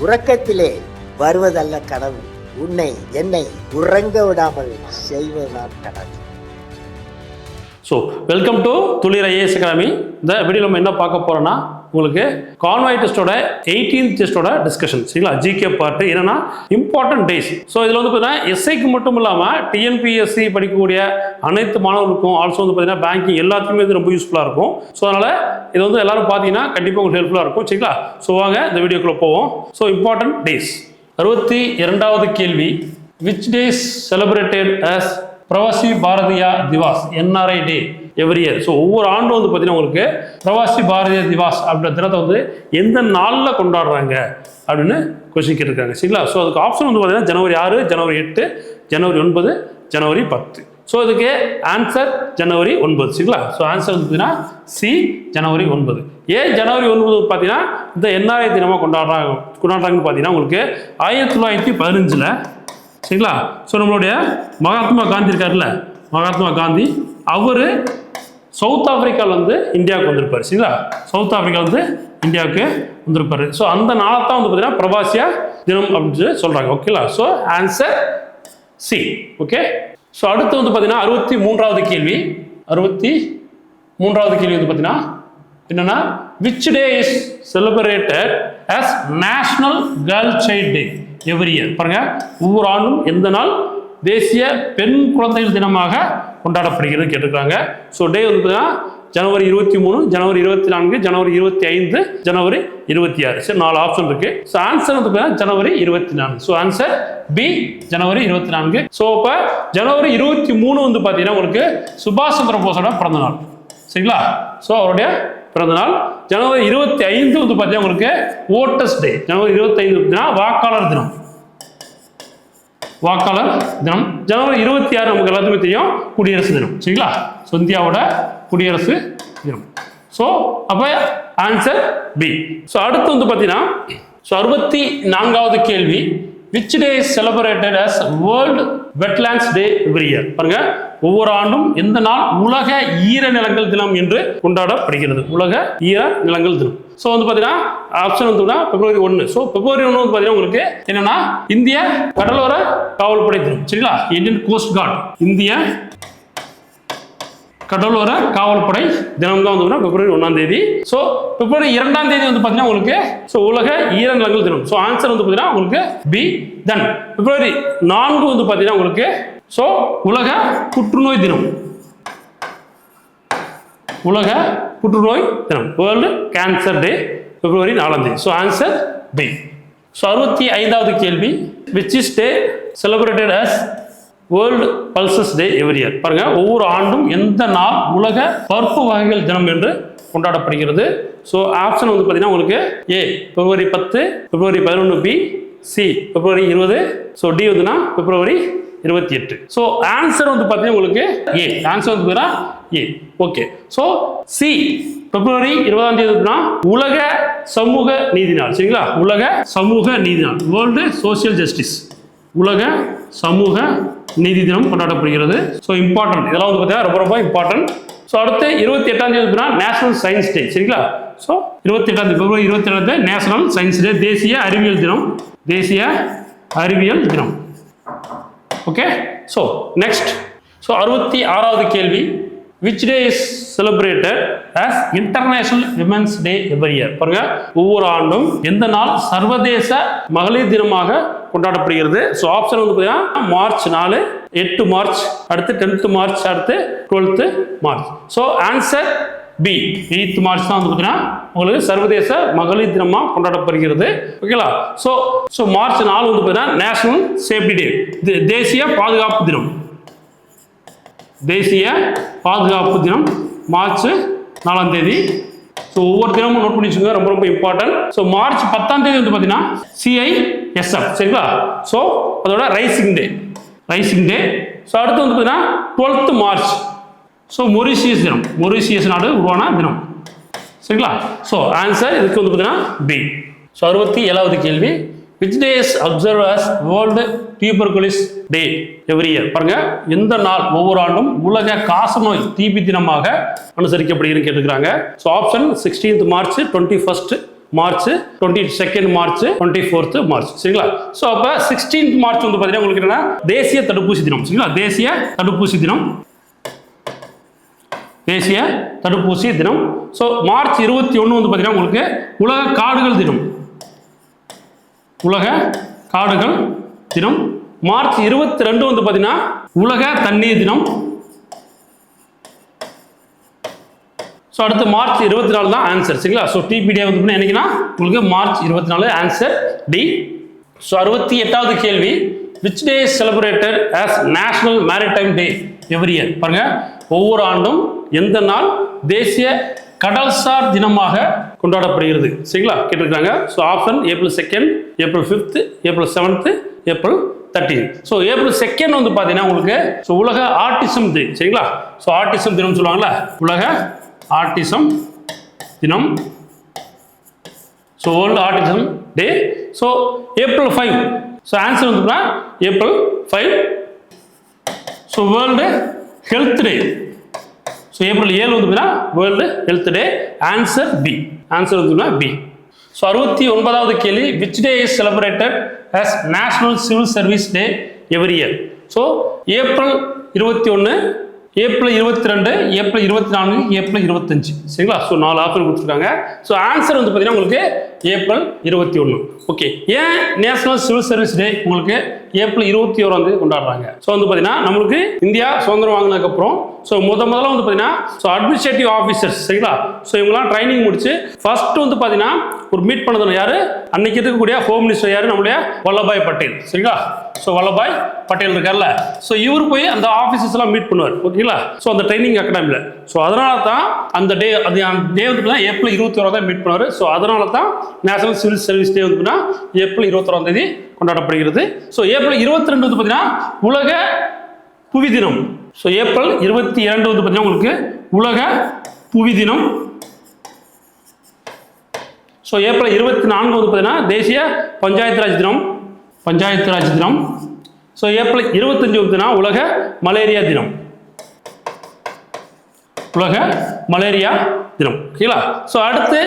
உறக்கத்திலே வருவதல்ல கனவு உன்னை என்னை உறங்க விடாமல் செய்வதுதான் கனவு so welcome to Thulir IAS academy இந்த வீடியோ நம்ம என்ன பார்க்க போறோம்னா உங்களுக்கு கான்வாய் டெஸ்ட்டோட எயிட்டீன் டெஸ்ட்டோட டிஸ்கஷன் சரிங்களா? ஜிகே பார்ட் என்னன்னா இம்பார்ட்டன்ட் டேஸ் ஸோ இதில் வந்து பார்த்தீங்கன்னா எஸ்ஐக்கு மட்டும் இல்லாமல் டிஎன்பிஎஸ்சி படிக்கக்கூடிய அனைத்து மாணவர்களுக்கும் ஆல்சோ வந்து பார்த்தீங்கன்னா பேங்கிங் எல்லாத்துக்குமே இது ரொம்ப யூஸ்ஃபுல்லாக இருக்கும். ஸோ அதனால் இது வந்து எல்லாரும் பார்த்தீங்கன்னா கண்டிப்பாக உங்களுக்கு ஹெல்ப்ஃபுல்லாக இருக்கும் சரிங்களா? ஸோ வாங்க இந்த வீடியோக்குள்ளே போவோம். ஸோ இம்பார்ட்டன்ட் டேஸ் அறுபத்தி இரண்டாவது கேள்வி. Which days celebrated as Pravasi Bharatiya Divas NRI day every year so ஒவ்வொரு ஆண்டும் வந்து பார்த்தீங்கன்னா உங்களுக்கு பிரவாசி பாரதிய திவாஸ் அப்படின்ற தினத்தை வந்து எந்த நாளில் கொண்டாடுறாங்க அப்படின்னு கொஸ்டின் கேட்டிருக்காங்க. சரிங்களா? ஸோ அதுக்கு ஆப்ஷன் வந்து பார்த்தீங்கன்னா ஜனவரி ஆறு ஜனவரி எட்டு ஜனவரி ஒன்பது ஜனவரி பத்து. ஸோ இதுக்கு ஆன்சர் ஜனவரி ஒன்பது. சரிங்களா? ஸோ ஆன்சர் வந்து பார்த்தீங்கன்னா சி ஜனவரி ஒன்பது. ஏன் ஜனவரி ஒன்பது பார்த்தீங்கன்னா இந்த என்ஆர்ஐ தினமாக கொண்டாடுறாங்க கொண்டாடுறாங்கன்னு பார்த்தீங்கன்னா உங்களுக்கு ஆயிரத்தி தொள்ளாயிரத்தி பதினஞ்சில் சரிங்களா? ஸோ நம்மளுடைய மகாத்மா காந்தி இருக்கார்ல மகாத்மா காந்தி அவர் சவுத் ஆப்பிரிக்காவில் வந்து இந்தியாவுக்கு வந்திருப்பார் சரிங்களா? சவுத் ஆப்பிரிக்கா வந்து இந்தியாவுக்கு வந்திருப்பார். ஸோ அந்த நாளை தான் வந்து பார்த்தீங்கன்னா பிரபாசியா தினம் அப்படின்னு சொல்கிறாங்க ஓகேங்களா so answer C okay so அடுத்து வந்து பார்த்தீங்கன்னா அறுபத்தி மூன்றாவது கேள்வி. அறுபத்தி மூன்றாவது கேள்வி வந்து பார்த்தீங்கன்னா என்னன்னா which day is celebrated as national girl child day every year பாருங்க ஒவ்வொரு ஆண்டும் எந்த நாள்? தேசிய பெண் குழந்தைகள் தினமாக கொண்டாடப்படுகிறது கேட்டிருக்காங்க. ஸோ டே வந்து ஜனவரி இருபத்தி மூணு ஜனவரி இருபத்தி நான்கு ஜனவரி இருபத்தி ஐந்து ஜனவரி இருபத்தி ஆறு. சரி நாலு ஆப்ஷன் இருக்கு. ஸோ ஆன்சர் வந்து பார்த்தீங்கன்னா ஜனவரி இருபத்தி நான்கு. ஸோ ஆன்சர் பி ஜனவரி இருபத்தி நான்கு. ஸோ இப்போ ஜனவரி இருபத்தி மூணு வந்து பார்த்தீங்கன்னா உங்களுக்கு சுபாஷ் சந்திர போஸோட பிறந்த நாள். சரிங்களா? ஸோ அவருடைய பிறந்தநாள் ஜனவரி இருபத்தி ஐந்து வந்து பார்த்தீங்கன்னா உங்களுக்கு ஓட்டர்ஸ் டே. ஜனவரி இருபத்தி ஐந்து வாக்காளர் தினம். வாக்காளர் தினம். ஜனவரி இருபத்தி ஆறு நமக்கு எல்லாத்துக்குமே தெரியும். குடியரசு தினம். சரிங்களா? ஸோ இந்தியாவோட குடியரசு தினம். ஸோ அப்போ ஆன்சர் பி ஸோ அடுத்து வந்து பார்த்தீங்கன்னா ஸோ அறுபத்தி நான்காவது கேள்வி. Which day celebrated as world wetlands day every year பாருங்க. ஒவ்வொரு ஆண்டும் எந்த நாள் உலக ஈர நிலங்கள் தினம் என்று கொண்டாடப்படுகிறது. உலக ஈர நிலங்கள் தினம். ஸோ வந்து பார்த்தீங்கன்னா ஆப்ஷன் வந்து பிப்ரவரி ஒன்று ஸோ பிப்ரவரி ஒன்று வந்து பார்த்தீங்கன்னா உங்களுக்கு என்னன்னா இந்திய கடலோர காவல்படை தினம். சரிங்களா? இந்தியன் கோஸ்ட் கார்டு இந்திய கடலோர காவல்படை தினம் தான் வந்து பிப்ரவரி ஒன்றாம் தேதி. ஸோ பிப்ரவரி இரண்டாம் தேதி வந்து பார்த்தீங்கன்னா உங்களுக்கு ஸோ உலக ஈரநிலங்கள் தினம். ஸோ ஆன்சர் வந்து பார்த்தீங்கன்னா உங்களுக்கு பி தன் பிப்ரவரி நான்கு வந்து பார்த்தீங்கன்னா உங்களுக்கு ஸோ உலக புற்றுநோய் தினம். உலக புற்றுநோய் தினம் வேர்ல்டு கேன்சர் டே பிப்ரவரி நாலாம் தேதி. ஸோ ஆன்சர் பி ஸோ அறுபத்தி ஐந்தாவது கேள்வி. Which is day celebrated as world pulses day every year பாருங்க ஒவ்வொரு ஆண்டும் எந்த நாள் உலக பருப்பு வகைகள் தினம் என்று கொண்டாடப்படுகிறது? ஸோ ஆப்ஷன் வந்து பார்த்தீங்கன்னா உங்களுக்கு ஏ பிப்ரவரி பத்து பிப்ரவரி பதினொன்று பி சி பிப்ரவரி இருபது. ஸோ டி வந்துன்னா பிப்ரவரி இருபத்தி எட்டு. ஸோ ஆன்சர் வந்து பார்த்தீங்கன்னா உங்களுக்கு ஏ ஆன்சர் வந்து பார்த்தீங்கன்னா ஏ ஓகே ஸோ சி பிப்ரவரி இருபதாம் தேதி உலக சமூக நீதி நாள். சரிங்களா? உலக சமூக நீதி நாள். வேர்ல்டு சோசியல் ஜஸ்டிஸ் உலக சமூக நீதி தினம் கொண்டாடப்படுகிறது. ஸோ இம்பார்ட்டன்ட் இதெல்லாம் வந்து பார்த்தீங்கன்னா ரொம்ப ரொம்ப இம்பார்ட்டன்ட் ஸோ அடுத்து இருபத்தி எட்டாம் தேதி நேஷனல் சயின்ஸ் டே சரிங்களா? ஸோ இருபத்தி எட்டாம் தேதி பிப்ரவரி இருபத்தி எட்டாம் தேதி நேஷனல் சயின்ஸ் டே தேசிய அறிவியல் தினம். தேசிய அறிவியல் தினம். ஓகே ஸோ நெக்ஸ்ட் ஸோ அறுபத்தி ஆறாவது கேள்வி. Which day is celebrated as international women's day every year பாருங்க. ஒவ்வொரு ஆண்டும் எந்த நாள் சர்வதேச மகளிர் தினமாக கொண்டாடப்படுகிறது? ஸோ ஆப்ஷன் வந்து பார்த்தீங்கன்னா மார்ச் நாலு எட்டு மார்ச் அடுத்து டென்த்து மார்ச் அடுத்து twelfth March so answer B. Eighth March தான் வந்து பார்த்தீங்கன்னா உங்களுக்கு சர்வதேச மகளிர் தினமாக கொண்டாடப்படுகிறது. ஓகேங்களா ஸோ ஸோ மார்ச் நாலு வந்து பார்த்தீங்கன்னா நேஷனல் சேஃப்டி டே தேசிய பாதுகாப்பு தினம். தேசிய பாதுகாப்பு தினம் மார்ச் நாலாம் தேதி. ஸோ ஒவ்வொரு தினமும் நோட் பண்ணி வச்சுக்கோங்க ரொம்ப ரொம்ப இம்பார்ட்டன்ட் ஸோ மார்ச் பத்தாம் தேதி வந்து பார்த்தீங்கன்னா சிஐஎஸ்எஃப் சரிங்களா? ஸோ அதோட raising day raising day so அடுத்து வந்து பார்த்தீங்கன்னா டுவெல்த்து மார்ச். ஸோ மொரிஷியஸ் தினம். மொரிஷியஸ் நாடு உருவான தினம். சரிங்களா? ஸோ ஆன்சர் இதுக்கு வந்து பார்த்தீங்கன்னா பி ஸோ அறுபத்தி ஏழாவது கேள்வி. Which days observe as world tuberculosis day every year பாருங்க. எந்த நாள்? ஒவ்வொரு ஆண்டும் உலக காசநோய் டிபி தினமாக அனுசரிக்கப்படுகிறது கேட்டுக்கிறாங்க so option sixteenth March twenty first March twenty second March twenty fourth March சரிங்களா? ஸோ அப்போ சிக்ஸ்டீன்த் மார்ச் வந்து பார்த்தீங்கன்னா உங்களுக்கு என்னன்னா தேசிய தடுப்பூசி தினம். சரிங்களா? தேசிய தடுப்பூசி தினம். தேசிய தடுப்பூசி தினம். ஸோ மார்ச் இருபத்தி ஒன்று வந்து பார்த்தீங்கன்னா உங்களுக்கு உலக காடுகள் தினம். உலக காடுகள் தினம். மார்ச் இருபத்தி ரெண்டு வந்து பார்த்தீங்கன்னா உலக தண்ணீர் தினம். ஸோ அடுத்து மார்ச் இருபத்தி நாலு தான் ஆன்சர் சரிங்களா? ஸோ டிபிடிஏ வந்து என்னைக்குன்னா? உங்களுக்கு மார்ச் இருபத்தி நாலு ஆன்சர் டி ஸோ அறுபத்தி எட்டாவது கேள்வி. Which day celebrated as national maritime day every year பாருங்கள் ஒவ்வொரு ஆண்டும் எந்த நாள்? தேசிய கடல்சார் தினமாக கொண்டாடப்படுகிறது. சரிங்களா? கேட்டிருக்காங்க so option April second April fifth April seventh April thirteen so April second வந்து பார்த்தீங்கன்னா உங்களுக்கு ஸோ உலக ஆர்டிசம் டே. சரிங்களா? ஸோ ஆர்டிசம் தினம் சொல்லுவாங்களா உலக ஆர்டிசம் தினம். So world autism day so April five so answer வந்துன்னா April five so world health day so April ஏழு வந்து பார்த்தீங்கன்னா world health day answer B answer வந்து பி ஸோ அறுபத்தி ஒன்பதாவது கேள்வி which day is celebrated as national civil service day every year so April இருபத்தி ஒன்று ஏப்ரல் இருபத்தி ரெண்டு ஏப்ரல் இருபத்தி நான்கு ஏப்ரல் இருபத்தஞ்சு சரிங்களா? ஸோ நாலு ஆஃபர் கொடுத்துருக்காங்க. ஸோ ஆன்சர் வந்து பார்த்தீங்கன்னா உங்களுக்கு ஏப்ரல் இருபத்தி ஒன்று ஓகே ஏன் நேஷனல் சிவில் சர்வீஸ் டே உங்களுக்கு ஏப்ரல் இருபத்தி ஓராம் தேதி கொண்டாடுறாங்க. ஸோ வந்து பார்த்தீங்கன்னா நம்மளுக்கு இந்தியா சுதந்திரம் வாங்கினதுக்கப்புறம் ஸோ முத முதல்ல வந்து பார்த்தீங்கன்னா ஸோ அட்மினிஸ்ட்ரேட்டிவ் ஆஃபீஸர்ஸ் சரிங்களா? ஸோ இவங்கெல்லாம் ட்ரைனிங் முடிச்சு ஃபர்ஸ்ட் வந்து பார்த்தீங்கன்னா ஒரு மீட் பண்ணது யாரு? அன்னைக்கு இருக்கக்கூடிய ஹோம் மினிஸ்டர் யாரு? நம்மளுடைய வல்லபாய் பட்டேல் சரிங்களா? ஸோ வல்லபாய் பட்டேல் இருக்கார்ல. ஸோ இவர் போய் அந்த ஆஃபீஸர்ஸ்லாம் மீட் பண்ணுவார் ஓகேங்களா? ஸோ அந்த ட்ரைனிங் அகாடமியில் ஸோ அதனால தான் அந்த டே அது டே வந்து ஏப்ரல் இருபத்தி ஓராம் தான் மீட் பண்ணுவார். ஸோ அதனால தான் நேஷனல் சிவில் சர்வீஸ் டே வந்து பார்த்தீங்கன்னா ஏப்ரல் இருபத்தோராம் தேதி கொண்டாடப்படுகிறது. ஸோ ஏப்ரல் இருபத்தி ரெண்டு வந்து பார்த்தீங்கன்னா உலக புவி தினம். ஸோ ஏப்ரல் இருபத்தி இரண்டு வந்து பார்த்தீங்கன்னா உங்களுக்கு உலக புவி தினம். ஸோ ஏப்ரல் இருபத்தி நான்கு வந்து பார்த்தீங்கன்னா தேசிய பஞ்சாயத்து ராஜ் தினம். பஞ்சாயத்து ராஜ் தினம். ஸோ ஏப்ரல் இருபத்தஞ்சு வந்து பார்த்தீங்கன்னா உலக மலேரியா தினம். உலக மலேரியா தினம். ஓகேங்களா? ஸோ அடுத்து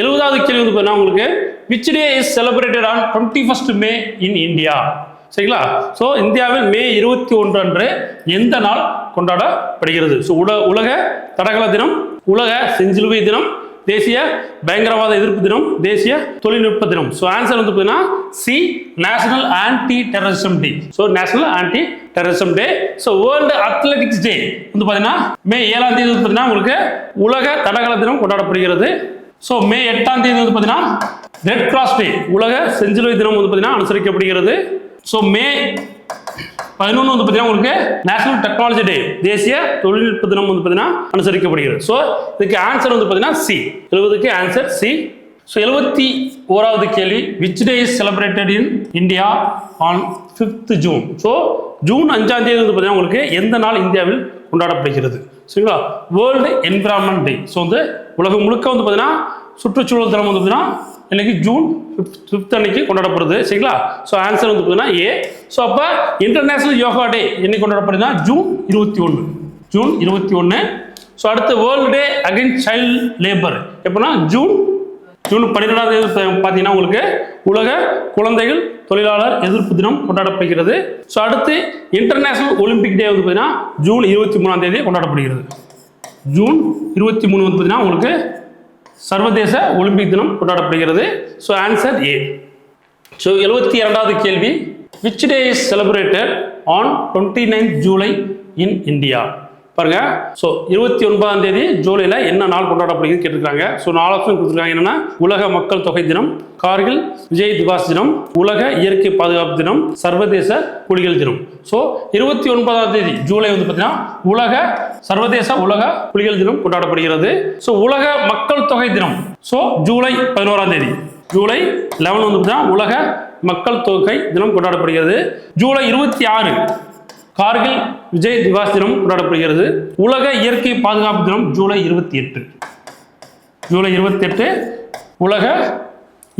எழுபதாவது கேள்வி வந்து பார்த்தீங்கன்னா உங்களுக்கு which day is celebrated on twenty first May in India சரிங்களா? ஸோ இந்தியாவில் மே இருபத்தி ஒன்று அன்று எந்த நாள் கொண்டாடப்படுகிறது? ஸோ உல உலக தடகள தினம் உலக செஞ்சிலுவை தினம் தேசிய பயங்கரவாத எதிர்ப்பு தினம் தேசிய தொழில்நுட்ப தினம். ஸோ ஆன்சர் வந்து பார்த்தீங்கன்னா C national anti terrorism day so national anti terrorism day so world athletics day வந்து பார்த்தீங்கன்னா மே ஏழாம் தேதி வந்து பார்த்தீங்கன்னா உங்களுக்கு உலக தடகள தினம் கொண்டாடப்படுகிறது. ஸோ மே எட்டாம் தேதி வந்து பார்த்தீங்கன்னா ரெட் கிராஸ் டே உலக செஞ்சிலுவை தினம் வந்து பார்த்தீங்கன்னா அனுசரிக்கப்படுகிறது. ஸோ மே பதினொன்று வந்து பார்த்தீங்கன்னா உங்களுக்கு நேஷனல் டெக்னாலஜி டே தேசிய தொழில்நுட்ப தினம் வந்து பார்த்தீங்கன்னா அனுசரிக்கப்படுகிறது. ஸோ இதுக்கு ஆன்சர் வந்து பார்த்தீங்கன்னா சி எழுபதுக்கு ஆன்சர் சி ஸோ எழுபத்தி ஓராவது கேள்வி which day is celebrated in India on fifth June so June அஞ்சாம் தேதி வந்து பார்த்தீங்கன்னா உங்களுக்கு எந்த நாள் இந்தியாவில் கொண்டாடப்படுகிறது? சரிங்களா? வேர்ல்டு என்விரான்மெண்ட் டே ஸோ வந்து உலகம் முழுக்க வந்து பார்த்தீங்கன்னா சுற்றுச்சூழல் தினம் வந்து பார்த்தீங்கன்னா இன்னைக்கு ஜூன் ஃபிஃப்த் ஃபிஃப்த் அன்னைக்கு கொண்டாடப்படுது. சரிங்களா? ஸோ ஆன்சர் வந்து பார்த்தீங்கன்னா ஏ ஸோ அப்போ இன்டர்நேஷனல் யோகா டே என்னைக்கு கொண்டாடப்படுதுன்னா ஜூன் இருபத்தி ஒன்று ஜூன் இருபத்தி ஒன்று ஸோ அடுத்து world day against child labour எப்போனா ஜூன் ஜூன் பன்னிரெண்டாம் தேதி பார்த்தீங்கன்னா உங்களுக்கு உலக குழந்தைகள் தொழிலாளர் எதிர்ப்பு தினம் கொண்டாடப்படுகிறது. ஸோ அடுத்து இன்டர்நேஷனல் ஒலிம்பிக் டே வந்து பார்த்தீங்கன்னா ஜூன் இருபத்தி மூணாம் தேதி கொண்டாடப்படுகிறது. ஜூன் இருபத்தி மூணு வந்து பார்த்தீங்கன்னா உங்களுக்கு சர்வதேச ஒலிம்பிக் தினம் கொண்டாடப்படுகிறது. ஸோ ஆன்சர் ஏ ஸோ எழுபத்தி இரண்டாவது கேள்வி. Which day is celebrated on twenty ninth July in India பாருங்க. ஸோ இருபத்தி ஒன்பதாம் தேதி ஜூலையில் என்ன நாள் கொண்டாடப்படுகிறது கேட்டிருக்காங்க. ஸோ நாலு ஆப்ஷன் கொடுத்துருக்காங்க. என்னன்னா உலக மக்கள் தொகை தினம் கார்கில் விஜய் திவாஸ் தினம் உலக இயற்கை பாதுகாப்பு தினம் சர்வதேச புலிகள் தினம். ஸோ இருபத்தி ஒன்பதாம் தேதி ஜூலை வந்து பார்த்தீங்கன்னா உலக சர்வதேச உலக புலிகள் தினம் கொண்டாடப்படுகிறது. ஸோ உலக மக்கள் தொகை தினம். ஸோ ஜூலை பதினோராம் தேதி. ஜூலை லெவன் வந்து பார்த்தீங்கன்னா உலக மக்கள் தொகை தினம் கொண்டாடப்படுகிறது. ஜூலை இருபத்தி ஆறு. கார்கில் விஜய் திவாஸ் தினம் கொண்டாடப்படுகிறது உலக இயற்கை பாதுகாப்பு தினம் ஜூலை இருபத்தி எட்டு. ஜூலை இருபத்தி எட்டு உலக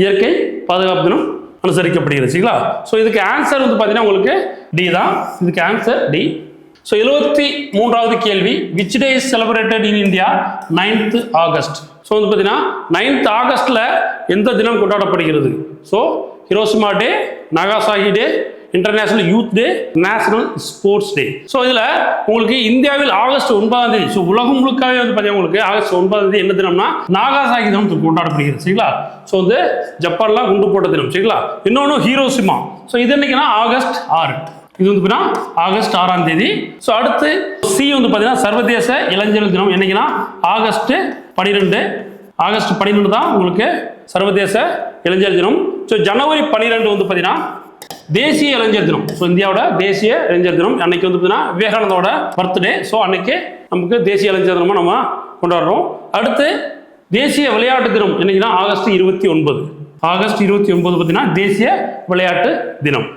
இயற்கை பாதுகாப்பு தினம் அனுசரிக்கப்படுகிறது. சரிங்களா? ஸோ இதுக்கு ஆன்சர் வந்து பார்த்தீங்கன்னா உங்களுக்கு டி தான். இதுக்கு ஆன்சர் டி ஸோ எழுபத்தி மூன்றாவது கேள்வி. Which day is celebrated in India ninth August so வந்து பார்த்தீங்கன்னா நைன்த் ஆகஸ்டில் எந்த தினம் கொண்டாடப்படுகிறது? So Hiroshima day Nagasaki day international youth day national sports day so இதில் உங்களுக்கு இந்தியாவில் ஆகஸ்ட் ஒன்பதாம் தேதி ஸோ உலகம் முழுக்கவே வந்து பார்த்தீங்கன்னா உங்களுக்கு ஆகஸ்ட் ஒன்பதாம் தேதி என்ன தினம்னா நாகாசாகி தினம் கொண்டாடப்படுகிறது சரிங்களா? ஸோ வந்து ஜப்பான்லாம் குண்டு போட்ட தினம் சரிங்களா? இன்னொன்று ஹீரோசிமா. ஸோ இது என்னைக்குன்னா ஆகஸ்ட் ஆறு. இது வந்து பார்த்தீங்கன்னா ஆகஸ்ட் ஆறாம் தேதி. ஸோ அடுத்து சி வந்து பார்த்தீங்கன்னா சர்வதேச இளைஞர்கள் தினம் என்னைக்குன்னா ஆகஸ்ட் பன்னிரெண்டு ஆகஸ்ட் பன்னிரெண்டு தான் உங்களுக்கு சர்வதேச இளைஞர் தினம். ஸோ ஜனவரி பன்னிரெண்டு வந்து பார்த்தீங்கன்னா தேசிய இளைஞர் தினம். ஸோ இந்தியாவோட தேசிய இளைஞர் தினம். அன்னைக்கு வந்து பார்த்தீங்கன்னா விவேகானந்தோட பர்த்டே ஸோ அன்னைக்கு நமக்கு தேசிய இளைஞர் தினமாக நம்ம கொண்டாடுறோம். அடுத்து தேசிய விளையாட்டு தினம். என்னைக்குன்னா ஆகஸ்ட் இருபத்தி ஒன்பது. ஆகஸ்ட் இருபத்தி ஒன்பது பார்த்தீங்கன்னா தேசிய விளையாட்டு தினம்.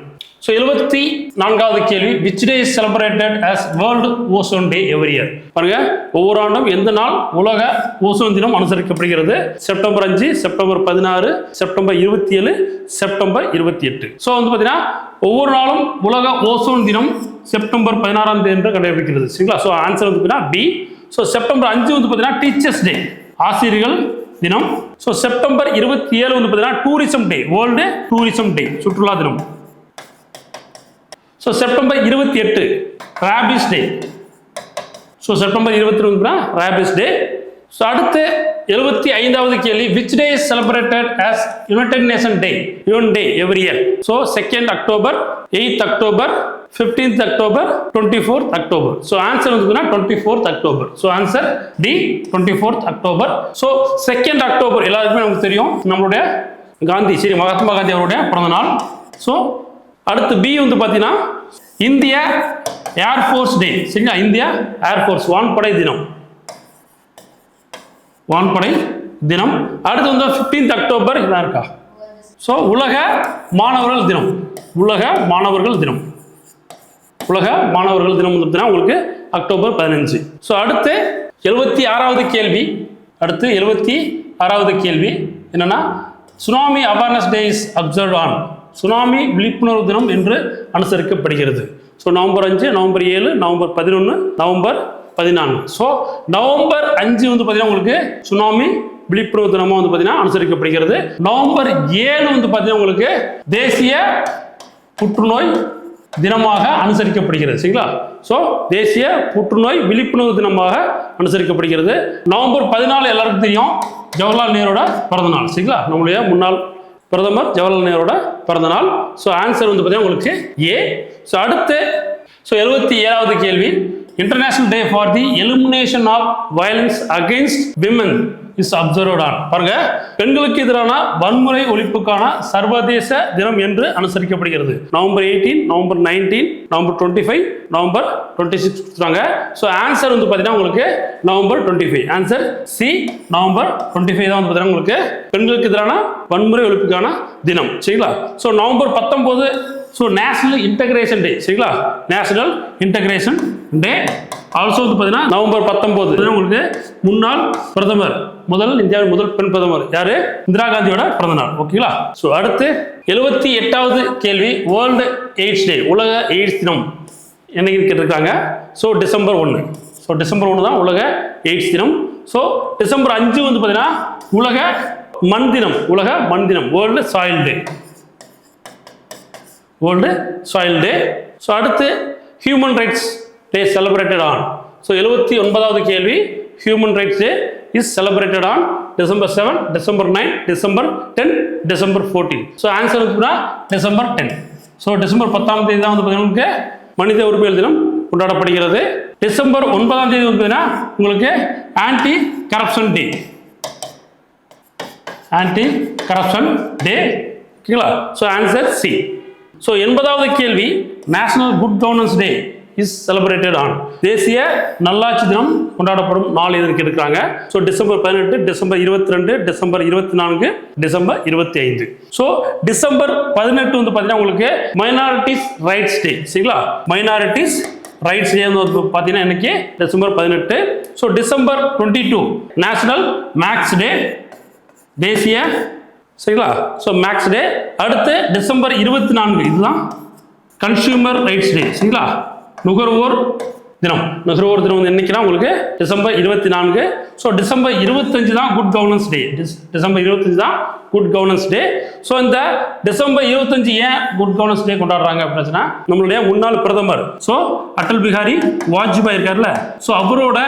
ஸோ எழுபத்தி நான்காவது கேள்வி which day is celebrated as world ozone day every year பாருங்க ஒவ்வொரு ஆண்டும் எந்த நாள் உலக ஓசோன் தினம் அனுசரிக்கப்படுகிறது? செப்டம்பர் அஞ்சு செப்டம்பர் பதினாறு செப்டம்பர் இருபத்தி ஏழு செப்டம்பர் இருபத்தி எட்டு ஸோ வந்து பார்த்தீங்கன்னா ஒவ்வொரு நாளும் உலக ஓசோன் தினம் செப்டம்பர் பதினாறாம் தேதி என்று கடைபிடிக்கிறது. சரிங்களா? ஸோ ஆன்சர் வந்து பார்த்தீங்கன்னா பி ஸோ செப்டம்பர் அஞ்சு வந்து பார்த்தீங்கன்னா டீச்சர்ஸ் டே ஆசிரியர்கள் தினம். ஸோ செப்டம்பர் இருபத்தி ஏழு வந்து பார்த்தீங்கன்னா tourism day world tourism day சுற்றுலா தினம். ஸோ செப்டம்பர் இருபத்தி எட்டு ரேபிஸ் டே ஸோ செப்டம்பர் இருபத்தி ரெண்டுனா ரேபிஸ் டே ஸோ அடுத்து எழுபத்தி ஐந்தாவது கேள்வி. Which day is celebrated as united nation day UN day every year so second October eighth October fifteenth October twenty fourth October so answer வந்து twenty fourth October so answer D twenty fourth October so second October எல்லாருக்குமே நமக்கு தெரியும். நம்மளுடைய காந்தி சரி மகாத்மா காந்தி அவருடைய பிறந்த நாள். So அடுத்து பி வந்து பார்த்தீங்கன்னா இந்திய ஏர்ஃபோர்ஸ் டே சரிங்களா? இந்தியா ஏர்ஃபோர்ஸ் வான்படை தினம். வான்படை தினம். அடுத்து வந்து ஃபிஃப்டீன்த் அக்டோபர் இதான் இருக்கா? ஸோ உலக மாணவர்கள் தினம். உலக மாணவர்கள் தினம். உலக மாணவர்கள் தினம் வந்து பார்த்தீங்கன்னா உங்களுக்கு அக்டோபர் பதினஞ்சு. ஸோ அடுத்து எழுபத்தி ஆறாவது கேள்வி. அடுத்து எழுபத்தி ஆறாவது கேள்வி என்னென்னா tsunami awareness day is observe on tsunami விழிப்புணர்வு தினம் என்று அனுசரிக்கப்படுகிறது. ஸோ நவம்பர் அஞ்சு நவம்பர் ஏழு நவம்பர் பதினொன்று நவம்பர் பதினான்கு. ஸோ நவம்பர் அஞ்சு வந்து பார்த்தீங்கன்னா உங்களுக்கு சுனாமி விழிப்புணர்வு தினமாக வந்து பார்த்தீங்கன்னா அனுசரிக்கப்படுகிறது. நவம்பர் ஏழு வந்து பார்த்தீங்கன்னா உங்களுக்கு தேசிய புற்றுநோய் தினமாக அனுசரிக்கப்படுகிறது. சரிங்களா? ஸோ தேசிய புற்றுநோய் விழிப்புணர்வு தினமாக அனுசரிக்கப்படுகிறது. நவம்பர் பதினாலு எல்லாருக்கும் தெரியும். ஜவஹர்லால் நேரோட பிறந்த நாள் சரிங்களா? நம்முடைய முன்னாள் பிரதமர் ஜவஹர்லால் நேரோட பிறந்த நாள் ஸோ ஆன்சர் வந்து பார்த்தீங்கன்னா உங்களுக்கு ஏ ஸோ அடுத்து ஸோ எழுபத்தி ஏழாவது கேள்வி. International day for the elimination of violence against women is observed on பாருங்க பெண்களுக்கு எதிரான வன்முறை ஒழிப்புக்கான சர்வதேச தினம் என்று அனுசரிக்கப்படுகிறது. November eighteen November nineteen November twenty five November twenty six கொடுத்துருவாங்க ஸோ ஆன்சர் வந்து பார்த்தீங்கன்னா உங்களுக்கு November twenty five answer C November twenty five தான் வந்து பார்த்தீங்கன்னா உங்களுக்கு பெண்களுக்கு எதிரான வன்முறை ஒழிப்புக்கான தினம். சரிங்களா? ஸோ நவம்பர் பத்தொம்போது ஸோ நேஷனல் இன்டகிரேஷன் டே சரிங்களா? நேஷனல் இன்டகிரேஷன் டே ஆல்சோ வந்து பார்த்தீங்கன்னா நவம்பர் பத்தொம்போது உங்களுக்கு முன்னாள் பிரதமர். முதல் இந்தியாவின் முதல் பெண் பிரதமர். யாரு? இந்திரா காந்தியோட பிறந்த நாள் ஓகேங்களா? ஸோ அடுத்து எழுபத்தி எட்டாவது கேள்வி வேர்ல்டு எய்ட்ஸ் டே உலக எய்ட்ஸ் தினம். என்னைக்கு கேட்டிருக்காங்க? ஸோ டிசம்பர் ஒன்று ஸோ டிசம்பர் ஒன்று தான் உலக எய்ட்ஸ் தினம். ஸோ டிசம்பர் அஞ்சு வந்து பார்த்தீங்கன்னா உலக மண் தினம். உலக மண் தினம். World soil day world soil day so அடுத்து human rights day celebrated on so எழுபத்தி ஒன்பதாவது கேள்வி human rights day is celebrated on December seven December nine December ten December fourteen so answer வந்து டிசம்பர் டென் ஸோ டிசம்பர் பத்தாம் தேதி தான் வந்து பார்த்தீங்கன்னா உங்களுக்கு மனித உரிமைகள் தினம் கொண்டாடப்படுகிறது. டிசம்பர் ஒன்பதாம் தேதி வந்து பார்த்தீங்கன்னா உங்களுக்கு anti corruption day anti corruption day ஓகேங்களா ஸோ ஆன்சர் சி ஸோ எண்பதாவது கேள்வி national good governance day is celebrated on தேசிய நல்லாட்சி தினம் கொண்டாடப்படும் நாள் இதற்கு எடுக்கிறாங்க ஸோ டிசம்பர் பதினெட்டு டிசம்பர் இருபத்தி ரெண்டு டிசம்பர் இருபத்தி நான்கு டிசம்பர் இருபத்தி ஐந்து ஸோ டிசம்பர் பதினெட்டு வந்து பார்த்தீங்கன்னா உங்களுக்கு மைனாரிட்டிஸ் ரைட்ஸ் டே சரிங்களா? மைனாரிட்டிஸ் ரைட்ஸ் டே வந்து பார்த்தீங்கன்னா இன்னைக்கு டிசம்பர் பதினெட்டு. So December twenty two national maths day தேசிய சரிங்களா? ஸோ மேக்ஸ் டே அடுத்து டிசம்பர் இருபத்தி நான்கு இதுதான் கன்சியூமர் ரைட்ஸ் டே சரிங்களா? நுகர்வோர் தினம். நுகர்வோர் தினம் வந்து என்னைக்குன்னா உங்களுக்கு டிசம்பர் இருபத்தி நான்கு ஸோ டிசம்பர் இருபத்தஞ்சு தான் குட் கவர்னன்ஸ் டே டிசம்பர் இருபத்தஞ்சு தான் குட் கவர்னன்ஸ் டே ஸோ இந்த டிசம்பர் இருபத்தஞ்சு ஏன் குட் கவர்னன்ஸ் டே கொண்டாடுறாங்க அப்படின்னா நம்மளுடைய முன்னாள் பிரதமர். ஸோ அடல் பிஹாரி வாஜ்பாய் இருக்கார்ல. ஸோ அவரோட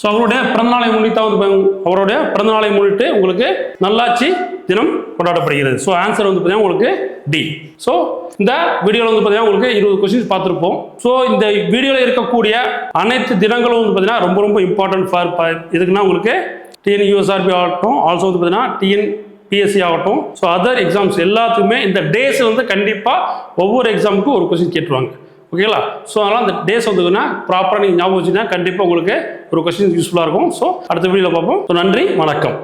ஸோ அவருடைய பிறந்தநாளை முன்னிட்டு வந்து அவருடைய பிறந்தநாளை முன்னிட்டு உங்களுக்கு நல்லாட்சி தினம் கொண்டாடப்படுகிறது. ஸோ ஆன்சர் வந்து பார்த்தீங்கன்னா உங்களுக்கு டி ஸோ இந்த வீடியோவில் வந்து பார்த்தீங்கன்னா உங்களுக்கு இருபது கொஸ்டின்ஸ் பார்த்துருப்போம். ஸோ இந்த வீடியோவில் இருக்கக்கூடிய அனைத்து தினங்களும் வந்து பார்த்தீங்கன்னா ரொம்ப ரொம்ப இம்பார்ட்டன்ட் ஃபார் எதுக்குன்னா உங்களுக்கு டிஎன் யூஎஸ்ஆர்பி ஆகட்டும் ஆல்சோ வந்து பார்த்தீங்கன்னா டிஎன் பிஎஸ்சி ஆகட்டும். ஸோ அதர் எக்ஸாம்ஸ் எல்லாத்துக்குமே இந்த டேஸ் வந்து கண்டிப்பாக ஒவ்வொரு எக்ஸாமுக்கும் ஒரு கொஸ்டின் கேட்டுருவாங்க. ஓகேங்களா ஸோ அதனால் அந்த டேஸ் வந்துங்கன்னா ப்ராப்பராக நீங்கள் ஞாபகம் வச்சுன்னா கண்டிப்பாக உங்களுக்கு ஒரு கொஸ்டின் யூஸ்ஃபுல்லாக இருக்கும். ஸோ அடுத்த வீடியோவில் பார்ப்போம். ஸோ நன்றி வணக்கம்.